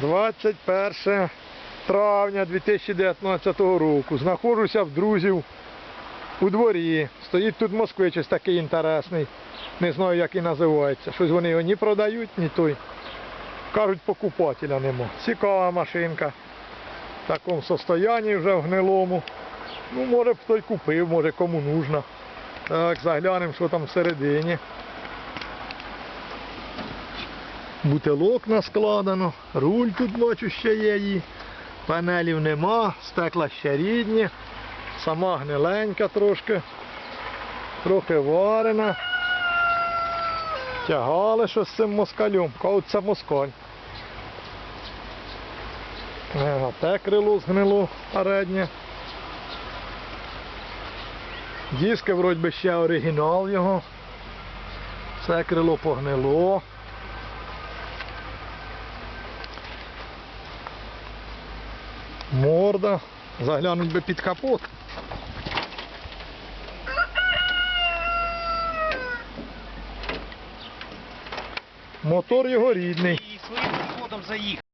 21 травня 2019 року. Знаходжуся в друзів у дворі. Стоїть тут москвич ось такий інтересний. Не знаю, як і називається. Щось вони його ні продають, ні той. Кажуть, покупателя нема. Цікава машинка. В такому состоянні вже в гнилому. Ну, може б хтось купив, може кому нужно. Так, заглянемо, що там всередині. Бутилок наскладено, руль тут бачу ще є її. Панелів нема, стекла ще рідні, сама гниленька трошки, трохи варена. Тягали щось з цим москалем. Кажуть, це москаль. Е, Те крило згнило переднє. Диски вроді ще оригінал його. Це крило погнило. Морда. Заглянуть би під капот. Мотор його рідний.